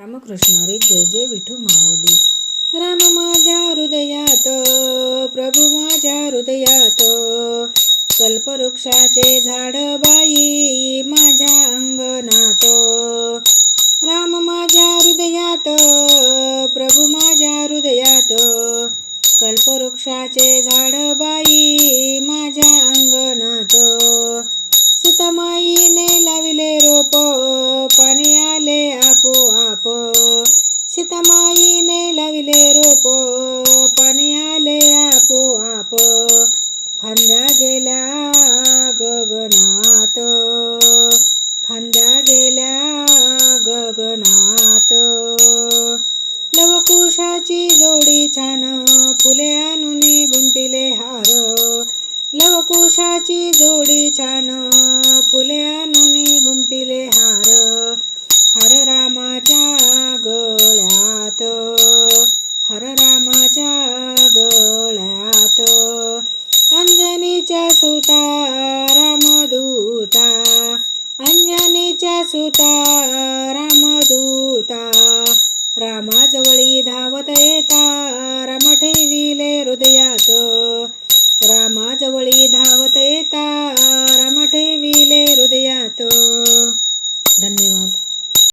रामकृष्ण जय जय विठू माऊली. राम माझ्या हृदयात प्रभू माझ्या हृदयात कल्पवृक्षाचे झाड बाई माझ्या अंगणात. राम माझ्या हृदयात प्रभू माझ्या हृदयात कल्पवृक्षाचे झाड बाई सीतामाईने लाविले रोप पाणी आले आपोआप. फांद्या गेल्या गगनात. फांद्या गेल्या गगनात. लवकुशाची जोडी छान फुले आणून गुंपिले हार. लवकुशाची जोडी छान गळ्यात हर रामाच्या गळ्यात. अंजनीच्या सुता रामदूता. अंजनीच्या सुता रामदूता. रामाजवळी धावत येता राम ठेविले हृदयात. रामाजवळी धावत येता राम ठेविले हृदयात.